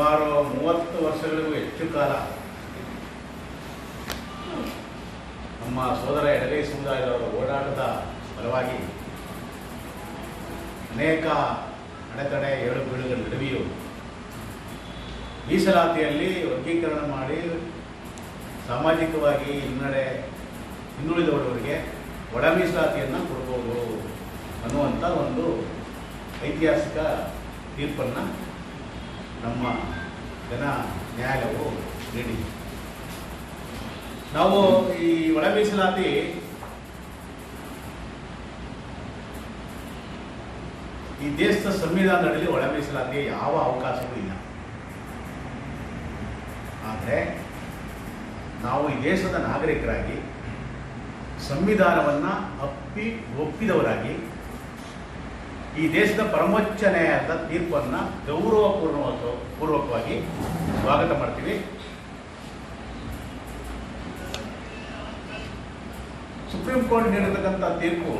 ಸುಮಾರು ಮೂವತ್ತು ವರ್ಷಗಳಿಗೂ ಹೆಚ್ಚು ಕಾಲ ನಮ್ಮ ಸೋದರ ಎಡಗೈ ಸಮುದಾಯದವರ ಓಡಾಟದ ಫಲವಾಗಿ ಅನೇಕ ಅಡೆತಡೆ ಏಳು ಬೀಳುಗಳ ನಡುವೆಯೂ ಮೀಸಲಾತಿಯಲ್ಲಿ ವರ್ಗೀಕರಣ ಮಾಡಿ ಸಾಮಾಜಿಕವಾಗಿ ಹಿನ್ನಡೆ ಹಿಂದುಳಿದವರವರಿಗೆ ಒಳ ಮೀಸಲಾತಿಯನ್ನು ಕೊಡ್ಬೋದು ಅನ್ನುವಂಥ ಒಂದು ಐತಿಹಾಸಿಕ ತೀರ್ಪನ್ನು ನಮ್ಮ ಜನ ನ್ಯಾಯಾಲಯವು ನೀಡಿದೆ ನಾವು ಈ ಒಳ ಮೀಸಲಾತಿ ಈ ದೇಶದ ಸಂವಿಧಾನದಲ್ಲಿ ಒಳ ಮೀಸಲಾತಿಗೆ ಯಾವ ಅವಕಾಶವೂ ಇಲ್ಲ. ಆದರೆ ನಾವು ಈ ದೇಶದ ನಾಗರಿಕರಾಗಿ ಸಂವಿಧಾನವನ್ನು ಅಪ್ಪಿ ಒಪ್ಪಿದವರಾಗಿ ಈ ದೇಶದ ಪರಮೋಚ್ಚ ನ್ಯಾಯಾಲಯದ ತೀರ್ಪನ್ನು ಗೌರವಪೂರ್ಣ ಪೂರ್ವಕವಾಗಿ ಸ್ವಾಗತ ಮಾಡ್ತೀವಿ. ಸುಪ್ರೀಂ ಕೋರ್ಟ್ ನೀಡಿರ್ತಕ್ಕಂಥ ತೀರ್ಪು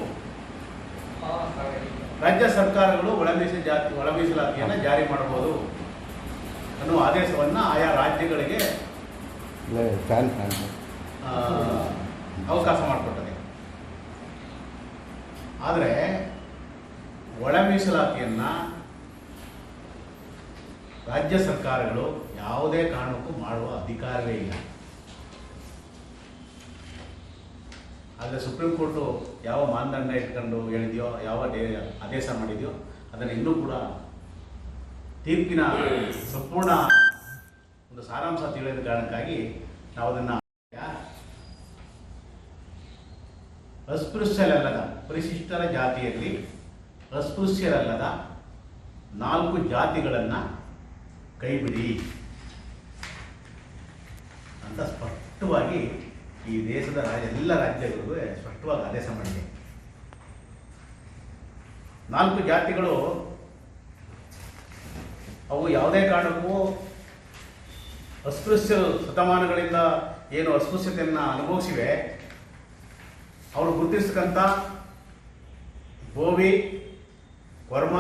ರಾಜ್ಯ ಸರ್ಕಾರಗಳು ಒಳಮೀಸಲು ಜಾತಿ ಒಳ ಮೀಸಲಾತಿಯನ್ನು ಜಾರಿ ಮಾಡಬಹುದು ಅನ್ನುವ ಆದೇಶವನ್ನು ಆಯಾ ರಾಜ್ಯಗಳಿಗೆ ಅವಕಾಶ ಮಾಡಿಕೊಟ್ಟಿದೆ. ಆದರೆ ಒಳ ಮೀಸಲಾತಿಯನ್ನು ರಾಜ್ಯ ಸರ್ಕಾರಗಳು ಯಾವುದೇ ಕಾರಣಕ್ಕೂ ಮಾಡುವ ಅಧಿಕಾರವೇ ಇಲ್ಲ. ಆದರೆ ಸುಪ್ರೀಂ ಕೋರ್ಟು ಯಾವ ಮಾನದಂಡ ಇಟ್ಕೊಂಡು ಹೇಳಿದೆಯೋ, ಯಾವ ಆದೇಶ ಮಾಡಿದೆಯೋ, ಅದನ್ನು ಇನ್ನೂ ಕೂಡ ತೀರ್ಪಿನ ಸಂಪೂರ್ಣ ಒಂದು ಸಾರಾಂಶ ತಿಳಿದ ಕಾರಣಕ್ಕಾಗಿ ನಾವು ಅದನ್ನು ಅಸ್ಪೃಶ್ಯರಲ್ಲದ ಪರಿಶಿಷ್ಟರ ಜಾತಿಯಲ್ಲಿ ಅಸ್ಪೃಶ್ಯರಲ್ಲದ ನಾಲ್ಕು ಜಾತಿಗಳನ್ನು ಕೈಬಿಡಿ. ಅಂತ ಸ್ಪಷ್ಟವಾಗಿ ಈ ದೇಶದ ರಾಜ್ಯ ಎಲ್ಲ ರಾಜ್ಯಗಳಿಗೂ ಸ್ಪಷ್ಟವಾಗಿ ಆದೇಶ ಮಾಡಿದೆ. ನಾಲ್ಕು ಜಾತಿಗಳು, ಅವು ಯಾವುದೇ ಕಾರಣಕ್ಕೂ ಅಸ್ಪೃಶ್ಯ ಶತಮಾನಗಳಿಂದ ಏನು ಅಸ್ಪೃಶ್ಯತೆಯನ್ನು ಅನುಭವಿಸಿವೆ. ಅವರು ಗುರುತಿಸ್ತಕ್ಕಂಥ ಗೋವಿ ವರ್ಮ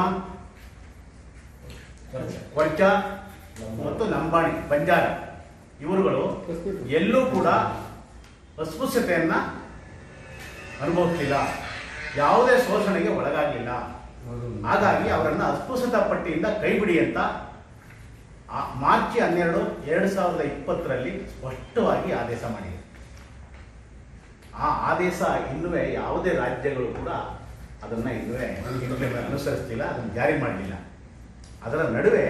ಕೊರ್ಚ ಮತ್ತು ಲಂಬಾಣಿ, ಬಂಜಾರ. ಇವರುಗಳು ಎಲ್ಲೂ ಕೂಡ ಅಸ್ಪೃಶ್ಯತೆಯನ್ನು ಅನುಭವಿಸಲಿಲ್ಲ. ಯಾವುದೇ ಶೋಷಣೆಗೆ ಒಳಗಾಗಲಿಲ್ಲ. ಹಾಗಾಗಿ ಅವರನ್ನು ಅಸ್ಪೃಶ್ಯತ ಪಟ್ಟಿಯಿಂದ ಕೈಬಿಡಿ ಅಂತ ಮಾರ್ಚ್ ಹನ್ನೆರಡು ಎರಡು ಸಾವಿರದ ಇಪ್ಪತ್ತರಲ್ಲಿ ಸ್ಪಷ್ಟವಾಗಿ ಆದೇಶ ಮಾಡಿದೆ ಆ ಆದೇಶ ಇನ್ನುವೇ ಯಾವುದೇ ರಾಜ್ಯಗಳು ಕೂಡ ಅದನ್ನು ಇದ್ರೆ ಅನುಸರಿಸ್ತಿಲ್ಲ ಅದನ್ನು ಜಾರಿ ಮಾಡಲಿಲ್ಲ. ಅದರ ನಡುವೆ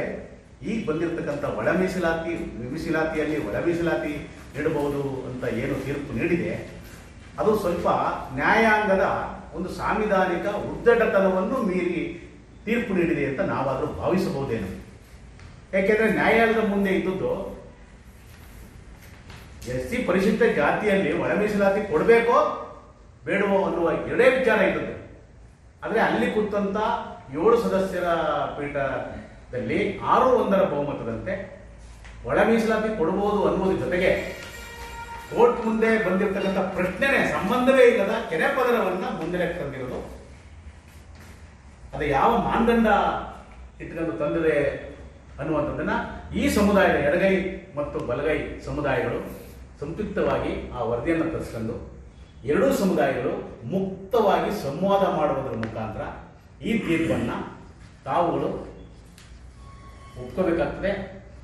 ಈಗ ಬಂದಿರತಕ್ಕಂಥ ಒಳ ಮೀಸಲಾತಿ ಮೀಸಲಾತಿಯಲ್ಲಿ ಒಳ ಮೀಸಲಾತಿ ನೀಡಬಹುದು ಅಂತ ಏನು ತೀರ್ಪು ನೀಡಿದೆ, ಅದು ಸ್ವಲ್ಪ ನ್ಯಾಯಾಂಗದ ಒಂದು ಸಾಂವಿಧಾನಿಕ ಉದ್ದಟತನವನ್ನು ಮೀರಿ ತೀರ್ಪು ನೀಡಿದೆ ಅಂತ ನಾವಾದರೂ ಭಾವಿಸಬಹುದೇನು. ಯಾಕೆಂದ್ರೆ ನ್ಯಾಯಾಲಯದ ಮುಂದೆ ಇದ್ದದ್ದು ಎಸ್ ಸಿ ಪರಿಶಿಷ್ಟ ಜಾತಿಯಲ್ಲಿ ಒಳ ಮೀಸಲಾತಿ ಕೊಡಬೇಕೋ ಬೇಡವೋ ಅನ್ನುವ ಎರಡೇ ವಿಚಾರ ಇದ್ದದ್ದು ಆದರೆ ಅಲ್ಲಿ ಕೂತಂತ ಏಳು ಸದಸ್ಯರ ಪೀಠದಲ್ಲಿ ಆರು ಒಂದರ ಬಹುಮತದಂತೆ ಒಳ ಮೀಸಲಾತಿ ಕೊಡಬಹುದು ಅನ್ನೋದ್ರ ಜೊತೆಗೆ ಕೋರ್ಟ್ ಮುಂದೆ ಬಂದಿರತಕ್ಕಂಥ ಪ್ರಶ್ನೆನೇ ಸಂಬಂಧವೇ ಇಲ್ಲದ ಕೆರೆ ಪದರವನ್ನ ಮುಂದೆ ತಂದಿರೋದು. ಅದು ಯಾವ ಮಾನದಂಡ ಇಟ್ಕೊಂಡು ತಂದಿದೆ ಅನ್ನುವಂಥದ್ದನ್ನ ಈ ಸಮುದಾಯದ ಎಡಗೈ ಮತ್ತು ಬಲಗೈ ಸಮುದಾಯಗಳು ಸಂಯುಕ್ತವಾಗಿ ಆ ವರದಿಯನ್ನು ತರಿಸ್ಕೊಂಡು ಎರಡೂ ಸಮುದಾಯಗಳು ಮುಕ್ತವಾಗಿ ಸಂವಾದ ಮಾಡುವುದರ ಮುಖಾಂತರ ಈ ತೀರ್ಪನ್ನು ತಾವುಗಳು ಒಪ್ಕೋಬೇಕಾಗ್ತದೆ.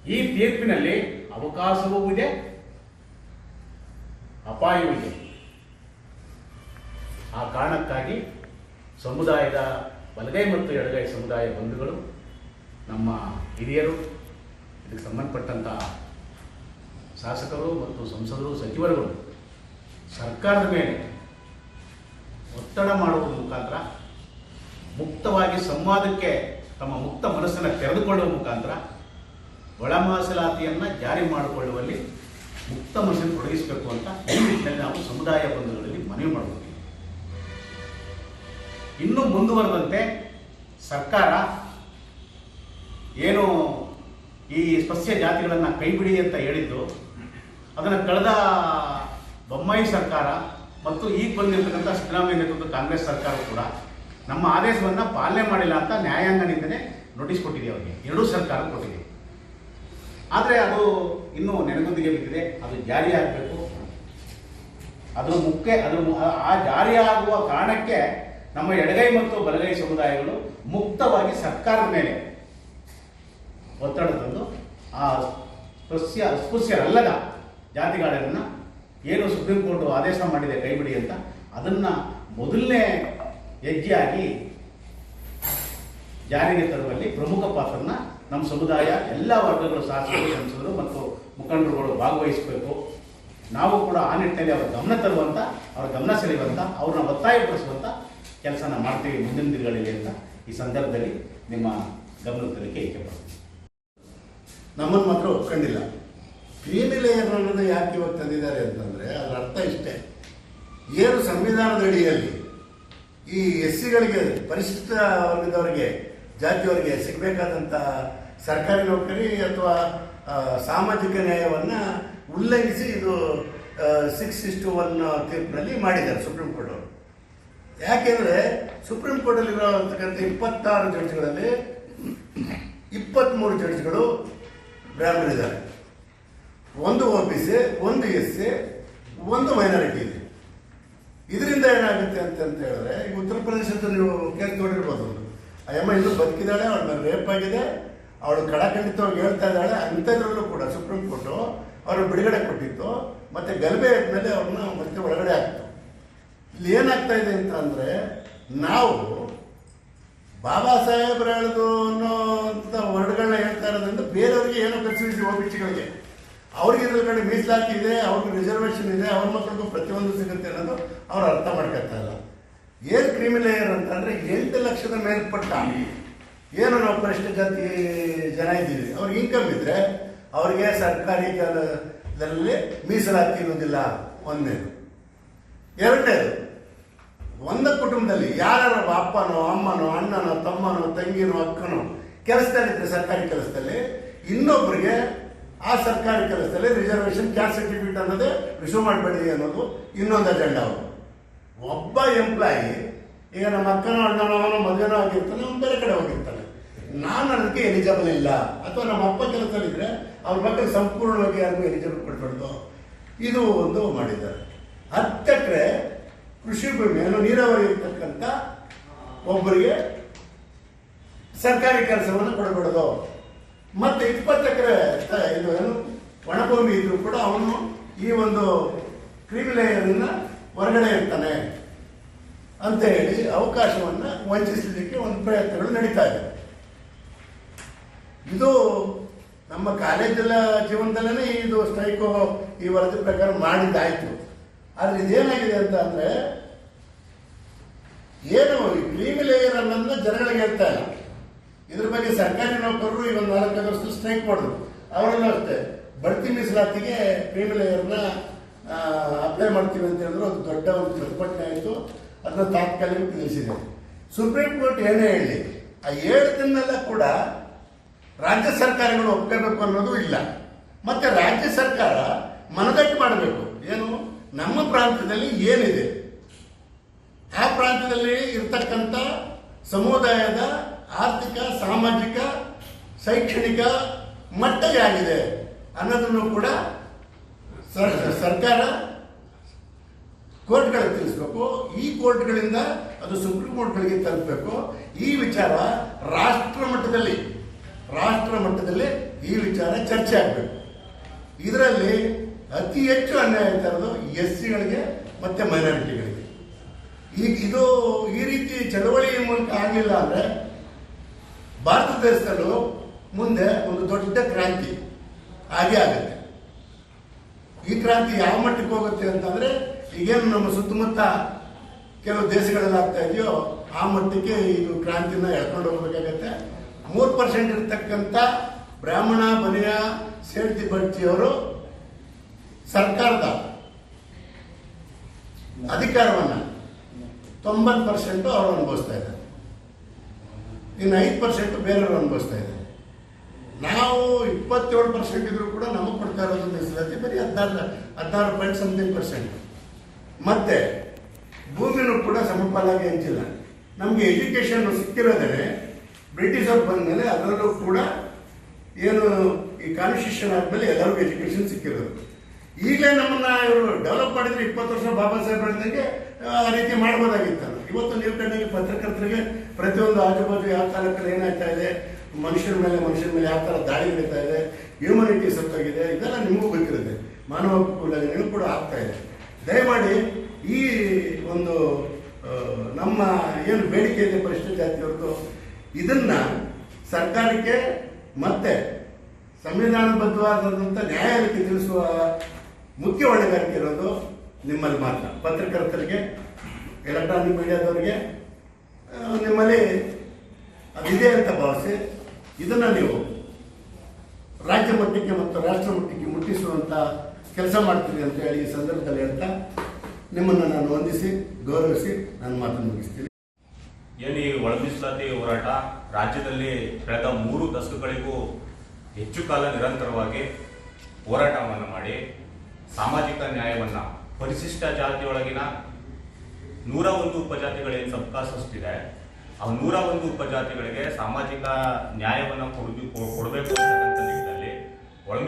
ಈ ತೀರ್ಪಿನಲ್ಲಿ ಅವಕಾಶವೂ ಇದೆ, ಅಪಾಯವೂ ಇದೆ. ಆ ಕಾರಣಕ್ಕಾಗಿ ಸಮುದಾಯದ ಬಲಗೈ ಮತ್ತು ಎಡಗೈ ಸಮುದಾಯ ಬಂಧುಗಳು, ನಮ್ಮ ಹಿರಿಯರು, ಇದಕ್ಕೆ ಸಂಬಂಧಪಟ್ಟಂತಹ ಶಾಸಕರು ಮತ್ತು ಸಂಸದರು, ಸಚಿವರುಗಳು ಸರ್ಕಾರದ ಮೇಲೆ ಒತ್ತಡ ಮಾಡುವುದರ ಮುಖಾಂತರ, ಮುಕ್ತವಾಗಿ ಸಂವಾದಕ್ಕೆ ತಮ್ಮ ಮುಕ್ತ ಮನಸ್ಸನ್ನು ತೆರೆದುಕೊಳ್ಳುವ ಮುಖಾಂತರ ಒಳ ಮೀಸಲಾತಿಯನ್ನು ಜಾರಿ ಮಾಡಿಕೊಳ್ಳುವಲ್ಲಿ ಮುಕ್ತ ಮನಸ್ಸನ್ನು ತೊಡಗಿಸಬೇಕು ಅಂತ ಈ ನಿಟ್ಟಿನಲ್ಲಿ ನಾವು ಸಮುದಾಯ ಬಂಧುಗಳಲ್ಲಿ ಮನವಿ ಮಾಡಬೇಕು ಇನ್ನೂ ಮುಂದುವರೆದಂತೆ ಸರ್ಕಾರ ಏನು ಈ ಸಸ್ಯ ಜಾತಿಗಳನ್ನು ಕೈಬಿಡಿ ಅಂತ ಹೇಳಿದ್ದು, ಅದನ್ನು ಕಳೆದ ಬೊಮ್ಮಾಯಿ ಸರ್ಕಾರ ಮತ್ತು ಈಗ ಬಂದಿರತಕ್ಕಂಥ ಸಿದ್ದರಾಮಯ್ಯ ನೇತೃತ್ವದ ಕಾಂಗ್ರೆಸ್ ಸರ್ಕಾರ ಕೂಡ ನಮ್ಮ ಆದೇಶವನ್ನು ಪಾಲನೆ ಮಾಡಿಲ್ಲ ಅಂತ ನ್ಯಾಯಾಂಗ ನಿಂದನೆ ನೋಟಿಸ್ ಕೊಟ್ಟಿದೆ ಅವರಿಗೆ. ಎರಡೂ ಸರ್ಕಾರ ಕೊಟ್ಟಿದೆ. ಆದರೆ ಅದು ಇನ್ನೂ ನೆನಗುಂದಿಗೆ ಬಿದ್ದಿದೆ. ಅದು ಜಾರಿಯಾಗಬೇಕು ಅದರ ಮುಖ್ಯ ಅದರ ಆ- ಜಾರಿಯಾಗುವ ಕಾರಣಕ್ಕೆ ನಮ್ಮ ಎಡಗೈ ಮತ್ತು ಬಲಗೈ ಸಮುದಾಯಗಳು ಮುಕ್ತವಾಗಿ ಸರ್ಕಾರದ ಮೇಲೆ ಒತ್ತಡ ತಂದು ಆ ಸ್ಪೃಶ್ಯ ಅಸ್ಪೃಶ್ಯರಲ್ಲದ ಜಾತಿಗಾರರನ್ನ ಏನು ಸುಪ್ರೀಂ ಕೋರ್ಟ್ ಆದೇಶ ಮಾಡಿದೆ ಕೈಬಿಡಿ ಅಂತ, ಅದನ್ನ ಮೊದಲನೇ ಹೆಜ್ಜೆಯಾಗಿ ಜಾರಿಗೆ ತರುವಲ್ಲಿ ಪ್ರಮುಖ ಪಾತ್ರನ ನಮ್ಮ ಸಮುದಾಯ, ಎಲ್ಲ ವರ್ಗಗಳು ಶಾಸಕರು ಸಂಸದರು ಮತ್ತು ಮುಖಂಡರುಗಳು ಭಾಗವಹಿಸಬೇಕು. ನಾವು ಕೂಡ ಆ ನಿಟ್ಟಿನಲ್ಲಿ ಅವರ ಗಮನ ತರುವಂತ, ಅವರ ಗಮನ ಸೆಳೆಯುವಂತ, ಅವ್ರನ್ನ ಒತ್ತಾಯಪಡಿಸುವಂಥ ಕೆಲಸನ ಮಾಡ್ತೀವಿ ಮುಂದಿನ ದಿನಗಳಲ್ಲಿ ಅಂತ ಈ ಸಂದರ್ಭದಲ್ಲಿ ನಿಮ್ಮ ಗಮನ ತರಲಿಕ್ಕೆ ಇಚ್ಛೆ ಪಡ್ತೀನಿ. ನಮ್ಮನ್ನು ಮಾತ್ರ ಒಪ್ಕೊಂಡಿಲ್ಲ. ಕ್ರೀಮಿ ಲೇಯರ್ ಅನ್ನೋದು ಯಾಕೆ ಇವಾಗ ತಂದಿದ್ದಾರೆ ಅಂತಂದರೆ ಅದರ ಅರ್ಥ ಇಷ್ಟೇ. ಏನು ಸಂವಿಧಾನದ ಅಡಿಯಲ್ಲಿ ಈ ಎಸ್ ಸಿಗಳಿಗೆ ಪರಿಶಿಷ್ಟ ವರ್ಗದವರಿಗೆ ಜಾತಿಯವರಿಗೆ ಸಿಗಬೇಕಾದಂಥ ಸರ್ಕಾರಿ ನೌಕರಿ ಅಥವಾ ಸಾಮಾಜಿಕ ನ್ಯಾಯವನ್ನು ಉಲ್ಲಂಘಿಸಿ ಇದು ಸಿಕ್ಸ್ ಇಷ್ಟು ಒನ್ ತೀರ್ಪಿನಲ್ಲಿ ಮಾಡಿದ್ದಾರೆ ಸುಪ್ರೀಂ ಕೋರ್ಟ್ ಅವರು. ಯಾಕೆಂದರೆ ಸುಪ್ರೀಂ ಕೋರ್ಟಲ್ಲಿ ಇರತಕ್ಕಂಥ ಇಪ್ಪತ್ತಾರು ಜಡ್ಜ್ಗಳಲ್ಲಿ ಇಪ್ಪತ್ತ್ಮೂರು ಜಡ್ಜ್ಗಳು ಬ್ರಾಹ್ಮಣರಿದ್ದಾರೆ. ಒಂದು ಒ ಬಿ ಸಿ ಒಂದು ಎಸ್ ಸಿ ಒಂದು ಮೈನಾರಿಟಿ ಇದೆ ಇದರಿಂದ ಏನಾಗುತ್ತೆ ಅಂತ ಅಂತ ಹೇಳಿದ್ರೆ ಈಗ ಉತ್ತರ ಪ್ರದೇಶದ ನೀವು ಕೇಳಿ ನೋಡಿರ್ಬೋದು. ಅಯ್ಯಮ್ಮ ಇನ್ನೂ ಬದುಕಿದ್ದಾಳೆ, ಅವಳ ಮೇಲೆ ರೇಪ್ ಆಗಿದೆ. ಅವಳು ಕಡಖಂಡಿತವಾಗಿ ಹೇಳ್ತಾ ಇದ್ದಾಳೆ. ಅಂಥದ್ರಲ್ಲೂ ಕೂಡ ಸುಪ್ರೀಂ ಕೋರ್ಟು ಅವರು ಬಿಡುಗಡೆ ಕೊಟ್ಟಿತ್ತು. ಮತ್ತೆ ಗಲಭೆ ಆದ್ಮೇಲೆ ಅವ್ರನ್ನ ಮತ್ತೆ ಒಳಗಡೆ ಹಾಕ್ತು. ಇಲ್ಲಿ ಏನಾಗ್ತಾ ಇದೆ ಅಂತ ಅಂದರೆ, ನಾವು ಬಾಬಾ ಸಾಹೇಬ್ರು ಅನ್ನೋ ಅಂತ ವರ್ಡ್ಗಳನ್ನ ಹೇಳ್ತಾ ಇರೋದ್ರಿಂದ ಬೇರೆಯವ್ರಿಗೆ ಅವ್ರಿಗೆ ಇದ್ರ ಕಡೆ ಮೀಸಲಾತಿ ಇದೆ, ಅವ್ರಿಗೆ ರಿಸರ್ವೇಶನ್ ಇದೆ, ಅವ್ರ ಮಕ್ಕಳಿಗೂ ಪ್ರತಿಯೊಂದು ಸಿಗುತ್ತೆ ಅನ್ನೋದು ಅವ್ರು ಅರ್ಥ ಮಾಡ್ಕೊಳ್ತಾ ಇಲ್ಲ. ಏನ್ ಕ್ರಿಮಿಲೇಯರ್ ಅಂತಂದ್ರೆ ಎಂಟು ಲಕ್ಷದ ಮೇಲ್ಪಟ್ಟ ಏನು ನಾವು ಪರಿಷ್ಠ ಜಾತಿ ಜನ ಇದ್ದೀವಿ, ಅವ್ರಿಗೆ ಇನ್ಕಮ್ ಇದ್ರೆ ಅವ್ರಿಗೆ ಸರ್ಕಾರಿ ಕೆಲಸದಲ್ಲಿ ಮೀಸಲಾತಿ ಇರುವುದಿಲ್ಲ ಒಂದನೇದು ಎರಡನೇದು, ಒಂದ ಕುಟುಂಬದಲ್ಲಿ ಯಾರು ಅಪ್ಪನೋ ಅಮ್ಮನೋ, ಅಣ್ಣನೋ, ತಮ್ಮನೋ, ತಂಗಿನೋ, ಅಕ್ಕನೋ ಕೆಲಸದಲ್ಲಿದ್ದರೆ ಸರ್ಕಾರಿ ಕೆಲಸದಲ್ಲಿ ಇನ್ನೊಬ್ಬರಿಗೆ ಆ ಸರ್ಕಾರಿ ಕೆಲಸದಲ್ಲಿ ರಿಸರ್ವೇಶನ್ ಕ್ಯಾಸ್ಟ್ ಸರ್ಟಿಫಿಕೇಟ್ ಅನ್ನೋದೇ ರಿಶ್ಯೂ ಮಾಡಬೇಡಿ ಅನ್ನೋದು ಇನ್ನೊಂದು ಅಜೆಂಡಾ ಅವರು ಒಬ್ಬ ಎಂಪ್ಲಾಯಿ ಈಗ ನಮ್ಮ ಅಕ್ಕನ ಅಣ್ಣನೋ ಅವನೋ ಹೋಗಿರ್ತಾನೆ ಅವ್ನು ಬೇರೆ ಕಡೆ ಹೋಗಿರ್ತಾನೆ. ನಾನು ಅದಕ್ಕೆ ಎಲಿಜಿಬಲ್ ಇಲ್ಲ. ಅಥವಾ ನಮ್ಮ ಅಪ್ಪ ಕೆಲಸದಲ್ಲಿದ್ದರೆ ಅವ್ರ ಮಕ್ಕಳು ಸಂಪೂರ್ಣವಾಗಿ ಯಾರಿಗೂ ಎಲಿಜಿಬಲ್ ಕೊಡ್ಬಾರ್ದು. ಇದು ಒಂದು ಮಾಡಿದ್ದಾರೆ. ಹತ್ತಕ್ಕೆ ಕೃಷಿ ಕೃಷಿ ಭೂಮಿಯನ್ನು ನೀರಾವರಿ ಇರ್ತಕ್ಕಂಥ ಒಬ್ಬರಿಗೆ ಸರ್ಕಾರಿ ಕೆಲಸವನ್ನು ಕೊಡಬಾರ್ದು. ಮತ್ತೆ ಇಪ್ಪತ್ತು ಎಕರೆ ಇದು ಏನು ಒಣಭೂಮಿ ಇದ್ರೂ ಕೂಡ ಅವನು ಈ ಒಂದು ಕ್ರಿಮಿಲೇಯರ್ನ ಹೊರಗಡೆ ಇರ್ತಾನೆ ಅಂತ ಹೇಳಿ ಅವಕಾಶವನ್ನ ವಂಚಿಸಲಿಕ್ಕೆ ಒಂದು ಪ್ರಯತ್ನಗಳು ನಡೀತಾ ಇದೆ. ಇದು ನಮ್ಮ ಕಾಲೇಜಲ್ಲ ಜೀವನದಲ್ಲೇ ಇದು ಸ್ಟ್ರೈಕ್ ಈ ವರದಿ ಪ್ರಕಾರ ಮಾಡಿದ್ದಾಯ್ತು. ಆದ್ರೆ ಇದೇನಾಗಿದೆ ಅಂತ ಅಂದರೆ, ಏನು ಈ ಕ್ರೀಮಿ ಲೇಯರ್ ಅನ್ನೋದನ್ನ ಜನಗಳಿಗೆ ಹೇಳ್ತಾ ಇಲ್ಲ. ಇದ್ರ ಬಗ್ಗೆ ಸರ್ಕಾರಿ ನೌಕರರು ಈ ಒಂದು ನಾಲ್ಕೈದು ವರ್ಷ ಸ್ಟ್ರೈಕ್ ಮಾಡಿದ್ರು. ಅವರಲ್ಲೂ ಅಷ್ಟೇ. ಬಡ್ತಿ ಮೀಸಲಾತಿಗೆ ಕ್ರೀಮಿ ಲೇಯರ್ನ ಅಪ್ಲೈ ಮಾಡ್ತೀವಿ ಅಂತ ಹೇಳಿದ್ರು. ಅದು ದೊಡ್ಡ ಒಂದು ಪ್ರತಿಭಟನೆ ಆಯಿತು. ಅದನ್ನ ತಾತ್ಕಾಲಿಕ ನಿಲ್ಲಿಸಿದೆ ಸುಪ್ರೀಂ ಕೋರ್ಟ್ ಏನೇ ಹೇಳಿ, ಆ ಏಳು ದಿನದಲ್ಲ ಕೂಡ ರಾಜ್ಯ ಸರ್ಕಾರಗಳು ಒಪ್ಕೋಬೇಕು ಅನ್ನೋದು ಇಲ್ಲ. ಮತ್ತೆ ರಾಜ್ಯ ಸರ್ಕಾರ ಮನದಟ್ಟು ಮಾಡಬೇಕು. ಏನು? ನಮ್ಮ ಪ್ರಾಂತ್ಯದಲ್ಲಿ ಏನಿದೆ? ಆ ಪ್ರಾಂತ್ಯದಲ್ಲಿ ಇರ್ತಕ್ಕಂಥ ಸಮುದಾಯದ ಆರ್ಥಿಕ, ಸಾಮಾಜಿಕ, ಶೈಕ್ಷಣಿಕ ಮಟ್ಟ ಯಾಗಿದೆ ಅನ್ನೋದನ್ನು ಕೂಡ ಸರ್- ಸರ್ಕಾರ ಕೋರ್ಟ್ಗಳಿಗೆ ತಿಳಿಸ್ಬೇಕು. ಈ ಕೋರ್ಟ್ಗಳಿಂದ ಅದು ಸುಪ್ರೀಂ ಕೋರ್ಟ್ಗಳಿಗೆ ತಲುಪಬೇಕು. ಈ ವಿಚಾರ ರಾಷ್ಟ್ರ ಮಟ್ಟದಲ್ಲಿ ರಾಷ್ಟ್ರ ಮಟ್ಟದಲ್ಲಿ ಈ ವಿಚಾರ ಚರ್ಚೆ ಆಗಬೇಕು. ಇದರಲ್ಲಿ ಅತಿ ಹೆಚ್ಚು ಅನ್ಯಾಯ ಆಗ್ತಾ ಇರೋದು ಎಸ್ ಸಿಗಳಿಗೆ ಮತ್ತೆ ಮೈನಾರಿಟಿಗಳಿಗೆ. ಈಗ ಇದು ಈ ರೀತಿ ಚಳವಳಿ ಮೂಲಕ ಆಗಲಿಲ್ಲ ಅಂದ್ರೆ ಭಾರತ ದೇಶದಲ್ಲೂ ಮುಂದೆ ಒಂದು ದೊಡ್ಡ ಕ್ರಾಂತಿ ಹಾಗೆ ಆಗುತ್ತೆ. ಈ ಕ್ರಾಂತಿ ಯಾವ ಮಟ್ಟಕ್ಕೆ ಹೋಗುತ್ತೆ ಅಂತಂದ್ರೆ, ಈಗೇನು ನಮ್ಮ ಸುತ್ತಮುತ್ತ ಕೆಲವು ದೇಶಗಳಲ್ಲಿ ಆಗ್ತಾ ಇದೆಯೋ, ಆ ಮಟ್ಟಕ್ಕೆ ಇದು ಕ್ರಾಂತಿನ ಎಳ್ಕೊಂಡು ಹೋಗ್ಬೇಕಾಗತ್ತೆ. ಮೂರು ಪರ್ಸೆಂಟ್ ಇರ್ತಕ್ಕಂಥ ಬ್ರಾಹ್ಮಣ ಬನಿಯ ಸೇಡ್ತಿ ಬಡ್ತಿಯವರು ಸರ್ಕಾರದ ಅಧಿಕಾರವನ್ನ ತೊಂಬತ್ತು ಪರ್ಸೆಂಟ್ ಅವರು ಅನುಭವಿಸ್ತಾ ಇನ್ನು ಐದು ಪರ್ಸೆಂಟ್ ಬೇರೆಯವರು ಅನುಭವಿಸ್ತಾ ಇದ್ದಾರೆ. ನಾವು ಇಪ್ಪತ್ತೇಳು ಪರ್ಸೆಂಟ್ ಇದ್ರು ಕೂಡ ನಮಗೆ ಕೊಡ್ತಾ ಇರೋದು ಮೀಸಲಾತಿ ಬರೀ ಹದಿನಾರು ಹದಿನಾರು ಪಾಯಿಂಟ್ ಸಮಥಿಂಗ್ ಪರ್ಸೆಂಟ್ ಮತ್ತೆ ಭೂಮಿನೂ ಕೂಡ ಸಮಪಾಲಾಗಿ ಹಂಚಿಲ್ಲ. ನಮಗೆ ಎಜುಕೇಷನ್ ಸಿಕ್ಕಿರೋದೇ ಬ್ರಿಟಿಷರು ಬಂದಮೇಲೆ ಅದರಲ್ಲೂ ಕೂಡ ಏನು ಈ ಕಾನ್ಸ್ಟಿಟ್ಯೂಷನ್ ಆದಮೇಲೆ ಎಲ್ಲರಿಗೂ ಎಜುಕೇಷನ್ ಸಿಕ್ಕಿರೋದು. ಈಗಲೇ ನಮ್ಮನ್ನ ಇವರು ಡೆವಲಪ್ ಮಾಡಿದ್ರೆ ಇಪ್ಪತ್ತು ವರ್ಷ ಬಾಬಾ ಸಾಹೇಬ್ ಹೇಳಿದಂಗೆ, ಆ ರೀತಿ ಮಾಡ್ಬೋದಾಗಿತ್ತು ಇವತ್ತು ನೀವು ಕಂಡಿಗೆ ಪತ್ರಕರ್ತರಿಗೆ ಪ್ರತಿಯೊಂದು ಆಜುಬಾಜು ಯಾವ ಕಾಲಕ್ಕೆ ಏನಾಗ್ತಾ ಇದೆ, ಮನುಷ್ಯರ ಮೇಲೆ ಮನುಷ್ಯರ ಮೇಲೆ ಯಾವ ಥರ ದಾಳಿ ನಡೀತಾ ಇದೆ ಹ್ಯೂಮನಿಟಿ ಸತ್ತಾಗಿದೆ, ಇದೆಲ್ಲ ನಿಮಗೂ ಗೊತ್ತಿರುತ್ತೆ. ಮಾನವ ನಿಮಗೂ ಕೂಡ ಆಗ್ತಾ ಇದೆ. ದಯಮಾಡಿ ಈ ಒಂದು ನಮ್ಮ ಏನು ಬೇಡಿಕೆ ಇದೆ ಪರಿಶಿಷ್ಟ ಜಾತಿಯವ್ರದ್ದು, ಇದನ್ನ ಸರ್ಕಾರಕ್ಕೆ ಮತ್ತೆ ಸಂವಿಧಾನಬದ್ಧವಾದಂಥ ನ್ಯಾಯಾಲಯಕ್ಕೆ ತಿಳಿಸುವ ಮುಖ್ಯ ಹೊಣೆಗಾರಿಕೆ ಇರೋದು ನಿಮ್ಮಲ್ಲಿ ಮಾತ್ರ. ಪತ್ರಕರ್ತರಿಗೆ ಎಲೆಕ್ಟ್ರಾನಿಕ್ ಮೀಡಿಯಾದವರಿಗೆ ನಿಮ್ಮಲ್ಲಿ ಅದಿದೆ ಅಂತ ಭಾವಿಸಿ ಇದನ್ನು ನೀವು ರಾಜ್ಯ ಮಟ್ಟಕ್ಕೆ ಮತ್ತು ರಾಷ್ಟ್ರ ಮಟ್ಟಕ್ಕೆ ಮುಟ್ಟಿಸುವಂಥ ಕೆಲಸ ಮಾಡ್ತೀರಿ ಅಂತ ಹೇಳಿ ಈ ಸಂದರ್ಭದಲ್ಲಿ ಹೇಳ್ತಾ ನಿಮ್ಮನ್ನು ನಾನು ವಂದಿಸಿ, ಗೌರವಿಸಿ ನನ್ನ ಮಾತನ್ನು ಮುಗಿಸ್ತೀನಿ. ಏನು ಈ ಒಳ ಮೀಸಲಾತಿ ಹೋರಾಟ, ರಾಜ್ಯದಲ್ಲಿ ಕಳೆದ ಮೂರು ದಶಕಗಳಿಗೂ ಹೆಚ್ಚು ಕಾಲ ನಿರಂತರವಾಗಿ ಹೋರಾಟವನ್ನು ಮಾಡಿ, ಸಾಮಾಜಿಕ ನ್ಯಾಯವನ್ನು ಪರಿಶಿಷ್ಟ ಜಾತಿಯೊಳಗಿನ ನೂರ ಒಂದು ಉಪಜಾತಿಗಳೇನು ಸಬ್ಕಾ ಆ ನೂರ ಒಂದು ಉಪಜಾತಿಗಳಿಗೆ ಸಾಮಾಜಿಕ ನ್ಯಾಯವನ್ನು ಕೊಡಬೇಕು ಕೊಡಬೇಕು ಅಂತಕ್ಕಂಥ ನಿಟ್ಟಿನಲ್ಲಿ ಒಳ